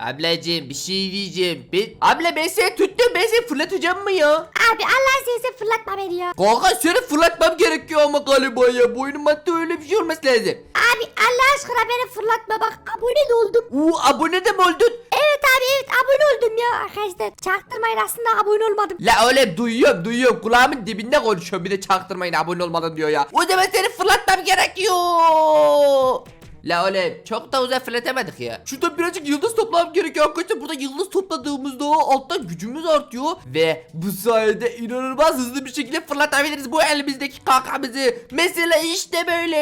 Ablacığım bir şey diyeceğim. Ben... Abla ben seni tuttum ben seni fırlatacağım mı ya? Abi Allah seni fırlatma beni ya. Kanka seni fırlatmam gerekiyor ama galiba ya. Boynum hatta öyle bir şey olması lazım. Abi Allah aşkına beni fırlatma bak abone de oldum. Uuu abone de mi oldun? Evet abi evet abone oldum ya. Arkadaşlar çaktırmayın aslında abone olmadım. La öyle duyuyorum duyuyorum kulağımın dibinde konuşuyorum bir de çaktırmayın abone olmadan diyor ya. O zaman seni fırlatmam gerekiyor. La öyle çok da uzak fırlatamadık ya. Şurada birazcık yıldız toplamam gerekiyor arkadaşlar. Burada yıldız topladığımızda alttan gücümüz artıyor. Ve bu sayede inanılmaz hızlı bir şekilde fırlatabiliriz bu elimizdeki kankamızı. Mesela işte böyle.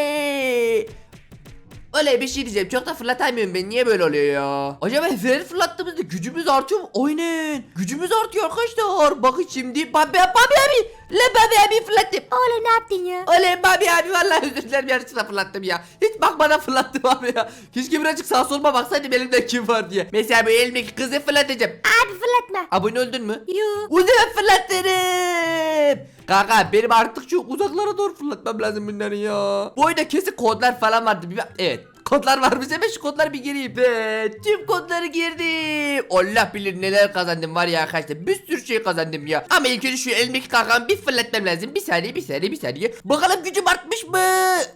Öyle bir şey diyeceğim. Çok da fırlatamıyorum ben. Niye böyle oluyor ya? Acaba her fırlattığımızda gücümüz artıyor mu? Aynen. Gücümüz artıyor arkadaşlar. Bakın şimdi. Babi, babi abi. La babi abi fırlattım. Oğlum ne yaptın ya? Oley babi abi vallahi özür dilerim yanlışlıkla fırlattım ya. Hiç bakmadan fırlattım abi ya. Keşke birazcık sağ soluma baksaydım elimde kim var diye. Mesela bu elimdeki kızı fırlatacağım. Abi fırlatma. Abone oldun mu? Yo. Zaman fırlatırım. Kanka benim artık çok uzaklara doğru fırlatmam lazım bunları ya. Bu oyunda kesin kodlar falan vardı. Bir bak- Evet. Kodlar varmış hemen şu kodları bir gireyim. Ve tüm kodları girdim. Allah bilir neler kazandım var ya arkadaşlar. Bir sürü şey kazandım ya. Ama ilk önce şu elimdeki kankamı bir fırlatmam lazım. Bir saniye bir saniye bir saniye. Bakalım gücüm artmış mı?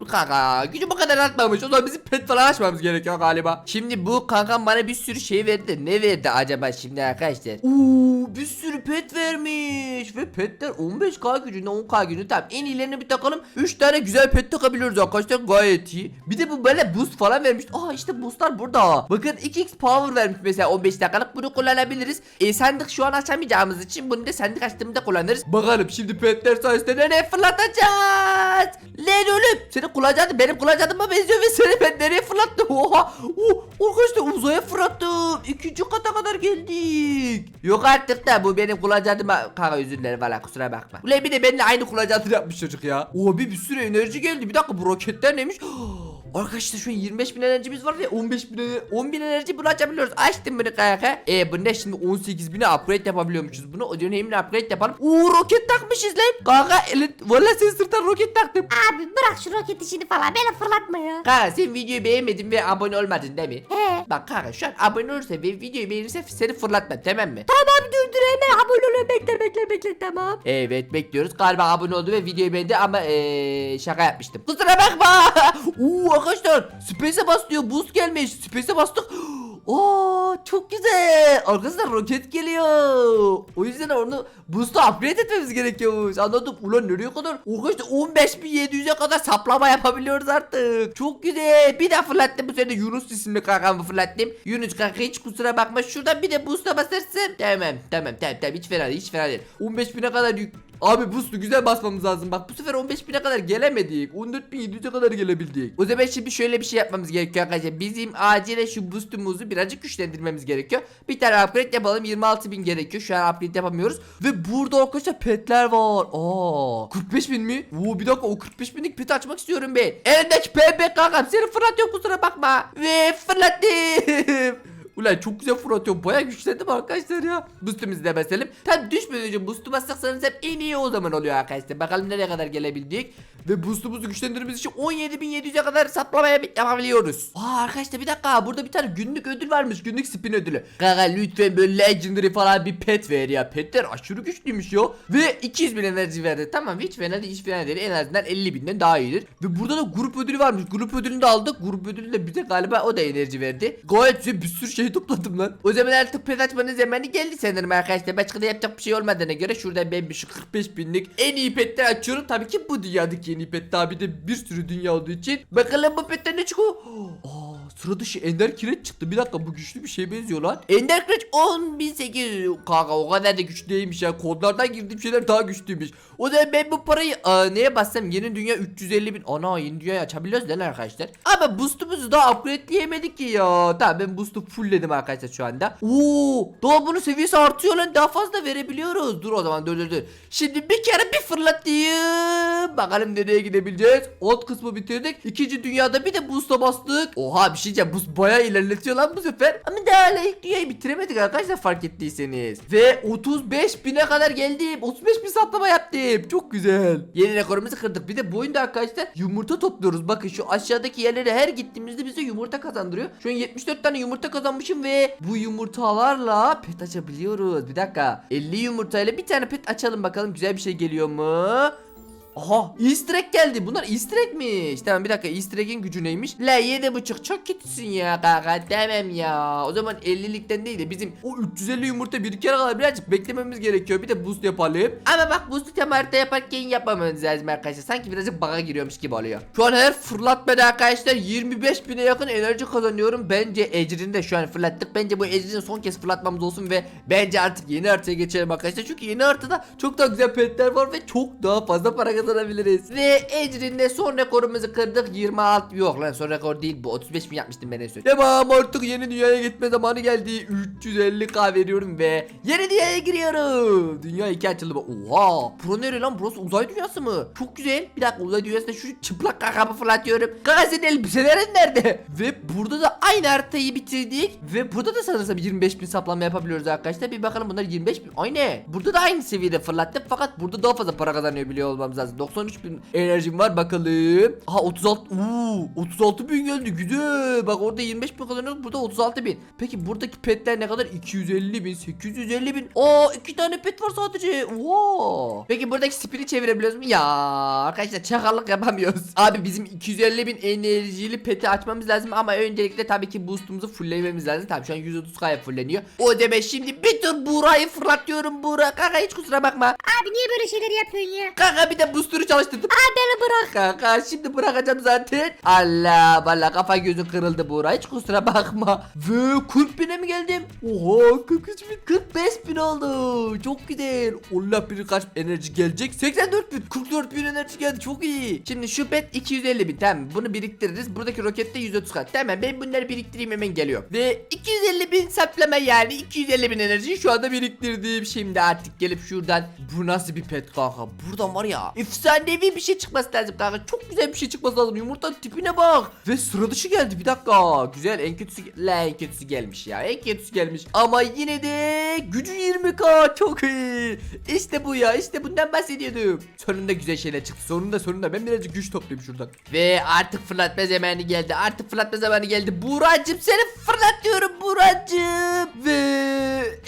Kanka gücüm o kadar artmamış. O zaman bizim pet falan açmamız gerekiyor galiba. Şimdi bu kankam bana bir sürü şey verdi. Ne verdi acaba şimdi arkadaşlar? Uuu bir sürü pet vermiş. Ve petler 15k gücünde 10k gücünde. Tamam en iyilerini bir takalım. 3 tane güzel pet takabiliyoruz arkadaşlar. Gayet iyi. Bir de bu böyle falan vermiş. Aa işte boostlar burada. Bakın 2x power vermiş mesela 15 dakikalık. Bunu kullanabiliriz. E sandık şu an açamayacağımız için bunu da sandık açtığımda kullanırız. Bakalım şimdi petler sayesinde ne fırlatacağız? Lan oğlum seni kullanacaktım benim kullanacağıma benziyor ve seni ben nereye fırlattım? Oha. Oh, arkadaşlar uzaya fırlattım. İkinci kata kadar geldik. Yok artık da bu benim kullanacağıma kanka özür valla kusura bakma. Ulan bir de benimle aynı kullanacağını yapmış çocuk ya. Oha bir, bir sürü enerji geldi. Bir dakika bu roketler neymiş? Arkadaşlar şu an 25 bin enerjimiz var ya 15 bin 10 bin enerji bunu açabiliyoruz. Açtım bunu kanka. E bu ne şimdi 18 bine upgrade yapabiliyormuşuz bunu. O dönemini upgrade yapalım. Oo roket takmışız lan. Kanka elin valla sen sırttan roket taktım. Abi bırak şu roket işini falan beni fırlatma ya. Kanka sen videoyu beğenmedin ve abone olmadın değil mi? He. Bak kanka şu an abone olursa ve videoyu beğenirse seni fırlatmam tamam mı? Tamam dur dur hemen abone ol bekle bekle bekle tamam. Evet bekliyoruz. Galiba abone oldu ve videoyu beğendi ama ee, şaka yapmıştım. Kusura bakma. Uuu arkadaşlar Space'e bas diyor. Boost gelmiş. Space'e bastık. Oo çok güzel. Arkadaşlar roket geliyor. O yüzden onu boost'u upgrade etmemiz gerekiyormuş. Anladım. Ulan nereye kadar? Arkadaşlar 15.700'e kadar saplama yapabiliyoruz artık. Çok güzel. Bir daha fırlattım bu de Yunus isimli kankamı fırlattım. Yunus kanka hiç kusura bakma. Şuradan bir de boost'a basarsın. Tamam tamam tamam tamam hiç fena değil hiç fena değil. 15.000'e kadar yük Abi boost'u güzel basmamız lazım. Bak bu sefer 15.000'e kadar gelemedik. 14.700'e kadar gelebildik. O zaman şimdi şöyle bir şey yapmamız gerekiyor arkadaşlar. Bizim acilen şu boost'umuzu birazcık güçlendirmemiz gerekiyor. Bir tane upgrade yapalım. 26.000 gerekiyor. Şu an upgrade yapamıyoruz. Ve burada arkadaşlar petler var. Aa, 45.000 mi? Oo bir dakika o 45.000'lik pet açmak istiyorum ben. Elimdeki pembe kankam seni fırlatıyor kusura bakma. Ve fırlattım. Ulan çok güzel fırlatıyorum. Baya güçlendim arkadaşlar ya. Boost'umuzu da basalım. Tabi düşmeden önce boost'u basarsanız hep en iyi o zaman oluyor arkadaşlar. Bakalım nereye kadar gelebildik. Ve boost'umuzu güçlendirmemiz için 17.700'e kadar saplamaya yapabiliyoruz. Aa arkadaşlar bir dakika. Burada bir tane günlük ödül varmış. Günlük spin ödülü. Kanka lütfen böyle legendary falan bir pet ver ya. Petler aşırı güçlüymüş ya. Ve 200 bin enerji verdi. Tamam hiç fena değil hiç fena değil. En azından 50 binden daha iyidir. Ve burada da grup ödülü varmış. Grup ödülünü de aldık. Grup ödülü de bize galiba o da enerji verdi. Gayet bir sürü şey topladım lan. O zaman artık pet açmanın zamanı geldi sanırım arkadaşlar. Başka da yapacak bir şey olmadığına göre şurada ben bir şu 45 binlik en iyi petler açıyorum. Tabii ki bu dünyadaki en iyi pet. Tabii de bir sürü dünya olduğu için. Bakalım bu petten ne çıkıyor. Aa sıra dışı ender kireç çıktı. Bir dakika bu güçlü bir şeye benziyor lan. Ender kireç 10.800. Kanka o kadar da güçlü değilmiş ya. Kodlardan girdiğim şeyler daha güçlüymüş. O zaman ben bu parayı aa, neye bassam yeni dünya 350 bin. Ana yeni dünya açabiliyoruz lan arkadaşlar. Ama boost'umuzu daha upgrade'leyemedik ki ya. Tamam ben boost'u fullledim arkadaşlar şu anda. Oo, daha bunun seviyesi artıyor lan. Daha fazla verebiliyoruz. Dur o zaman dur dur dur. Şimdi bir kere bir fırlatayım. Bakalım nereye gidebileceğiz. Alt kısmı bitirdik. İkinci dünyada bir de boost'a bastık. Oha bir şey diyeceğim. Boost bayağı ilerletiyor lan bu sefer. Ama daha ilk dünyayı bitiremedik arkadaşlar fark ettiyseniz. Ve 35 bine kadar geldim. 35 bin saplama yaptım. Çok güzel. Yeni rekorumuzu kırdık. Bir de bu oyunda arkadaşlar yumurta topluyoruz. Bakın şu aşağıdaki yerlere her gittiğimizde bize yumurta kazandırıyor. Şu an 74 tane yumurta kazanmış yapmışım ve bu yumurtalarla pet açabiliyoruz. Bir dakika. 50 yumurtayla bir tane pet açalım bakalım güzel bir şey geliyor mu? Aha easter egg geldi. Bunlar easter egg'miş. Tamam bir dakika easter egg'in gücü neymiş? La yedi buçuk çok kötüsün ya kanka. Demem ya. O zaman 50'likten değil de bizim o 350 yumurta bir kere kadar birazcık beklememiz gerekiyor. Bir de boost yapalım. Ama bak boost'u tam harita yaparken yapmamamız lazım arkadaşlar. Sanki birazcık bug'a giriyormuş gibi oluyor. Şu an her fırlatmada arkadaşlar 25 bine yakın enerji kazanıyorum. Bence Ecrin'i de şu an fırlattık. Bence bu Ecrin'i son kez fırlatmamız olsun ve bence artık yeni haritaya geçelim arkadaşlar. Çünkü yeni haritada çok daha güzel petler var ve çok daha fazla para kazanabiliriz. Ve Ecrin'de son rekorumuzu kırdık. 26 yok lan son rekor değil bu. 35 mi yapmıştım ben en son. Tamam artık yeni dünyaya gitme zamanı geldi. 350k veriyorum ve yeni dünyaya giriyorum. Dünya iki açıldı. Oha. Bura nere lan? Burası uzay dünyası mı? Çok güzel. Bir dakika uzay dünyasında şu çıplak kakamı fırlatıyorum. Kaka elbiselerin nerede? Ve burada da aynı haritayı bitirdik. Ve burada da sanırsam 25 bin saplama yapabiliyoruz arkadaşlar. Bir bakalım bunlar 25 bin. Aynı. Burada da aynı seviyede fırlattık. Fakat burada daha fazla para kazanıyor biliyor olmamız lazım. 93 bin enerjim var bakalım. Aha 36. Uuu 36 bin geldi. Güzel. Bak orada 25 bin kazanıyoruz. Burada 36 bin. Peki buradaki petler ne kadar? 250 bin. 850 bin. Aa iki tane pet var sadece. Wow. Peki buradaki spini çevirebiliyoruz mu? Ya arkadaşlar çakallık yapamıyoruz. Abi bizim 250 bin enerjili peti açmamız lazım ama öncelikle tabii ki boostumuzu fulllememiz lazım. Tabii şu an 130k'ya fulleniyor. O demek şimdi bir tur Buğra'yı fırlatıyorum Buğra. Kanka hiç kusura bakma. Abi niye böyle şeyler yapıyorsun ya? Kanka bir de booster'ı çalıştırdım. Abi beni bırak. Kanka şimdi bırakacağım zaten. Allah valla kafa gözü kırıldı Buğra. Hiç kusura bakma. Ve 40 bine mi geldim? Oha 43 bin 45 bin oldu. Çok güzel. Allah bilir kaç enerji gelecek. 84 bin 44 bin enerji geldi. Çok iyi. Şimdi şu pet 250 bin. Tamam bunu biriktiririz. Buradaki rokette 130 kat. Tamam ben bunları biriktireyim hemen geliyor. Ve 250 bin saplama yani 250 bin enerjiyi şu anda biriktirdim. Şimdi artık gelip şuradan bu nasıl bir pet kanka? Buradan var ya efsanevi bir şey çıkması lazım kanka. Çok güzel bir şey çıkması lazım. Yumurtanın tipine bak. Ve sıra dışı geldi bir dakika. Güzel en kötüsü la en kötüsü gelmiş ya. En kötüsü gelmiş. Ama yine de gücü 20k çok iyi. İşte bu ya işte bundan bahsediyordum. Sonunda güzel şeyler çıktı. Sonunda sonunda ben birazcık güç toplayayım şuradan. Ve artık fırlatma zamanı geldi. Artık fırlatma zamanı geldi. Buracım seni fırlatıyorum Buracım. Ve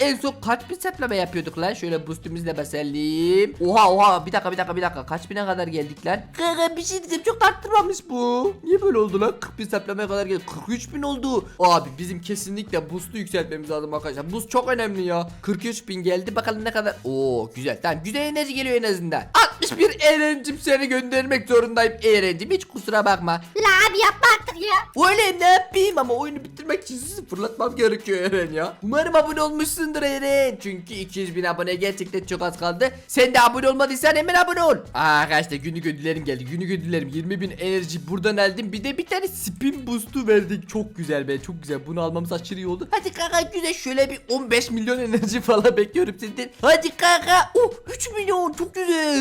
en son kaç bin saplama yapıyorduk lan? Şöyle boostumuzu da basalım. Oha oha bir dakika bir dakika bir dakika. Kaç bine kadar geldik lan? Kanka bir şey diyeceğim çok arttırmamış bu. Niye böyle oldu lan? 40 bin saplamaya kadar geldik. 43 bin oldu. Abi bizim kesinlikle boost'u yükseltmemiz lazım arkadaşlar. Boost çok önemli ya. 43 bin geldi bakalım ne kadar. Oo güzel tamam güzel enerji geliyor en azından. 61 Eren'cim seni göndermek zorundayım Eren'cim hiç kusura bakma. La abi yapma artık ya. Öyle ne yapayım ama oyunu bitirmek için sizi fırlatmam gerekiyor Eren ya. Umarım abone olmuşsundur Eren. Çünkü 200 bin abone gerçekten çok az kaldı. Sen de abone olmadıysan hemen abone ol. Aa, arkadaşlar günlük ödüllerim geldi. Günlük ödüllerim 20 bin enerji buradan aldım. Bir de bir tane spin boost'u verdik. Çok güzel be çok güzel. Bunu almamız aşırı iyi oldu. Hadi kanka güzel şöyle bir 15 milyon enerji falan bekliyorum senden. Hadi kanka. Oh 3 milyon çok güzel.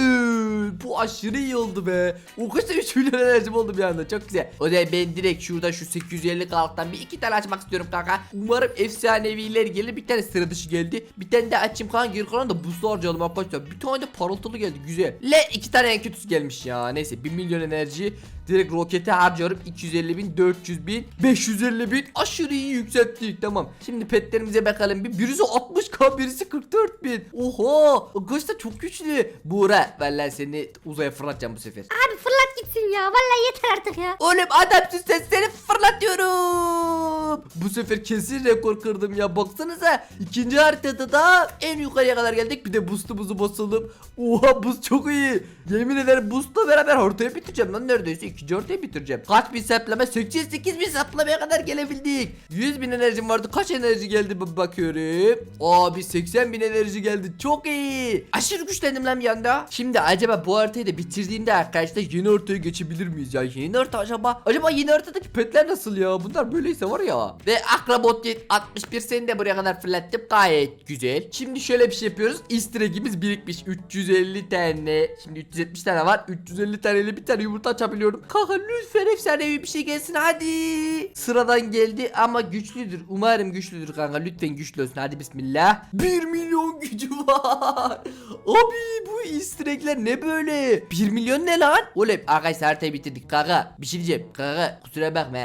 Bu aşırı iyi oldu be. O kadar 3 milyon enerjim oldu bir anda çok güzel. O zaman ben direkt şurada şu 850 kalıptan bir iki tane açmak istiyorum kanka. Umarım efsaneviler gelir. Bir tane sıra dışı geldi. Bir tane de açayım kanka geri kalan da buzlu harcayalım arkadaşlar. Bir tane de parıltılı geldi güzel. Le iki tane en kötüsü gelmiş ya. Neyse 1 milyon enerji direkt rokete harcıyorum. 250 bin, 400 bin, 550 bin. Aşırı iyi yükselttik tamam. Şimdi petlerimize bakalım. Bir, birisi 60k birisi 44 bin. Oha. Arkadaşlar çok güçlü. Buğra vallahi seni uzaya fırlatacağım bu sefer. Abi gitsin ya. Vallahi yeter artık ya. Oğlum adamsın sen seni fırlatıyorum. Bu sefer kesin rekor kırdım ya baksanıza. İkinci haritada da en yukarıya kadar geldik. Bir de boostumuzu basalım. Oha boost çok iyi. Yemin ederim boostla beraber ortaya bitireceğim lan neredeyse. ikinci ortaya bitireceğim. Kaç bin saplama? 88 bin saplamaya kadar gelebildik. 100 bin enerjim vardı. Kaç enerji geldi bakıyorum. Abi 80 bin enerji geldi. Çok iyi. Aşırı güçlendim lan bir anda. Şimdi acaba bu haritayı da bitirdiğimde arkadaşlar yeni haritaya geçebilir miyiz ya? Yeni harita acaba? Acaba yeni haritadaki petler nasıl ya? Bunlar böyleyse var ya. Ve Akrabot 61 seni de buraya kadar fırlattım. Gayet güzel. Şimdi şöyle bir şey yapıyoruz. Easter egg'imiz birikmiş. 350 tane. Şimdi 370 tane var. 350 taneyle bir tane yumurta açabiliyorum. Kanka lütfen efsanevi bir şey gelsin hadi. Sıradan geldi ama güçlüdür. Umarım güçlüdür kanka. Lütfen güçlü olsun. Hadi bismillah. 1 milyon gücü var. Abi bu easter egg'ler ne böyle? 1 milyon ne lan? Oğlum arkadaşlar arkadaşlar haritayı bitirdik kanka. Bir şey diyeceğim kanka kusura bakma.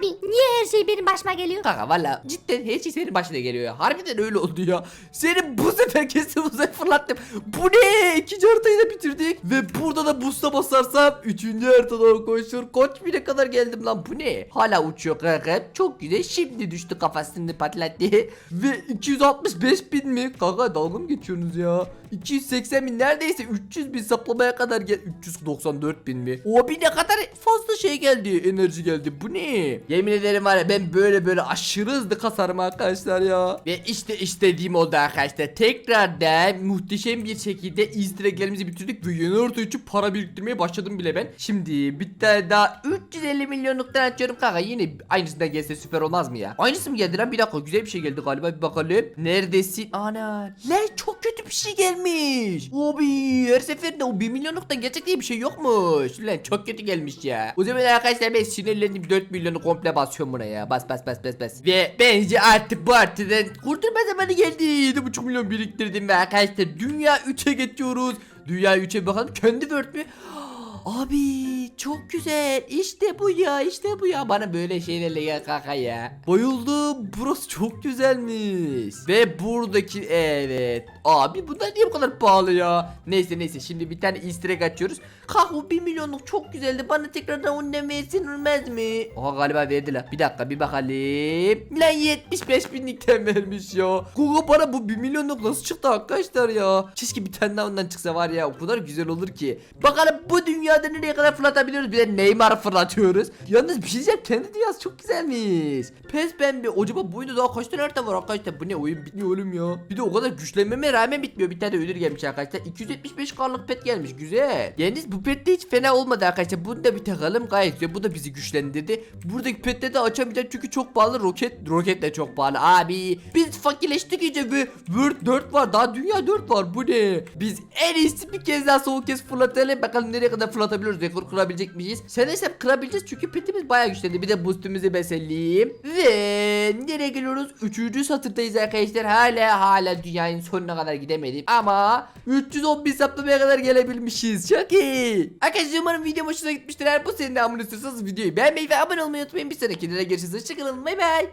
Abi niye her şey benim başıma geliyor? Kanka valla cidden her şey senin başına geliyor ya. Harbiden öyle oldu ya. Seni bu sefer kesin uzay fırlattım. Bu ne? İkinci haritayı da bitirdik. Ve burada da busta basarsam üçüncü haritadan koşur. Koç bile kadar geldim lan bu ne? Hala uçuyor kanka. Çok güzel. Şimdi düştü kafasını patlattı. Ve 265 bin mi? Kanka dalga mı geçiyorsunuz ya? 280 bin neredeyse 300 bin saplamaya kadar gel 394 bin mi? O bir ne kadar fazla şey geldi enerji geldi bu ne? Yemin ederim var ya ben böyle böyle aşırı hızlı kasarım arkadaşlar ya. Ve işte istediğim oldu arkadaşlar. Tekrardan muhteşem bir şekilde easter bitirdik ve yeni orta için para biriktirmeye başladım bile ben. Şimdi bir tane daha 350 milyonluktan açıyorum kanka yine aynısından gelse süper olmaz mı ya? Aynısı mı geldi lan bir dakika güzel bir şey geldi galiba bir bakalım. Neredesin? Ana lan çok kötü bir şey gelmiş. Abi her seferinde o 1 milyonluktan gerçek diye bir şey yokmuş. Lan çok kötü gelmiş ya. O zaman arkadaşlar ben sinirlendim 4 milyonu komple basıyorum buna ya. Bas bas bas bas bas. Ve bence artık bu artıdan kurtulma zamanı geldi. 7,5 milyon biriktirdim ve arkadaşlar dünya 3'e geçiyoruz. Dünya 3'e bakalım kendi word mü? Abi çok güzel. İşte bu ya işte bu ya. Bana böyle şeylerle gel kaka ya. Bayıldım. Burası çok güzelmiş. Ve buradaki evet. Abi bunlar niye bu kadar pahalı ya? Neyse neyse şimdi bir tane easter egg açıyoruz. O 1 milyonluk çok güzeldi. Bana tekrardan ondan versin olmaz mı? Oha galiba verdiler. Bir dakika bir bakalım. Lan 75 binlikten vermiş ya. Google bana bu 1 milyonluk nasıl çıktı arkadaşlar ya? Keşke bir tane daha ondan çıksa var ya. O kadar güzel olur ki. Bakalım bu dünyada nereye kadar fırlatabiliyoruz? Bir de Neymar fırlatıyoruz. Yalnız bir şey diyeceğim. Kendi dünyası çok güzelmiş. Pes pembe. Acaba bu oyunda daha kaç tane harita var arkadaşlar? Bu ne oyun bitmiyor oğlum ya. Bir de o kadar güçlenmeme rağmen bitmiyor. Bir tane de ödül gelmiş arkadaşlar. 275 karlık pet gelmiş. Güzel. Yalnız bu pet de hiç fena olmadı arkadaşlar. Bunu da bir takalım. Gayet güzel. Bu da bizi güçlendirdi. Buradaki petleri de açamayacağım çünkü çok pahalı. Roket roket de çok pahalı. Abi biz fakirleştik iyice ve World 4 var. Daha dünya 4 var. Bu ne? Biz en iyisi bir kez daha soğuk kez fırlatalım. Bakalım nereye kadar fırlatabiliyoruz. Rekor kırabilecek miyiz? Sen hesap kırabileceğiz çünkü petimiz bayağı güçlendi. Bir de boostumuzu beseleyeyim. Ve nereye geliyoruz? Üçüncü satırdayız arkadaşlar. Hala hala dünyanın sonuna kadar gidemedim. Ama 311 saplamaya kadar gelebilmişiz. Çok iyi. Arkadaşlar umarım video hoşuna gitmiştir. Eğer bu senin de abone istiyorsanız videoyu beğenmeyi ve abone olmayı unutmayın. Bir sonraki videoda görüşürüz. Hoşçakalın. Bay bay.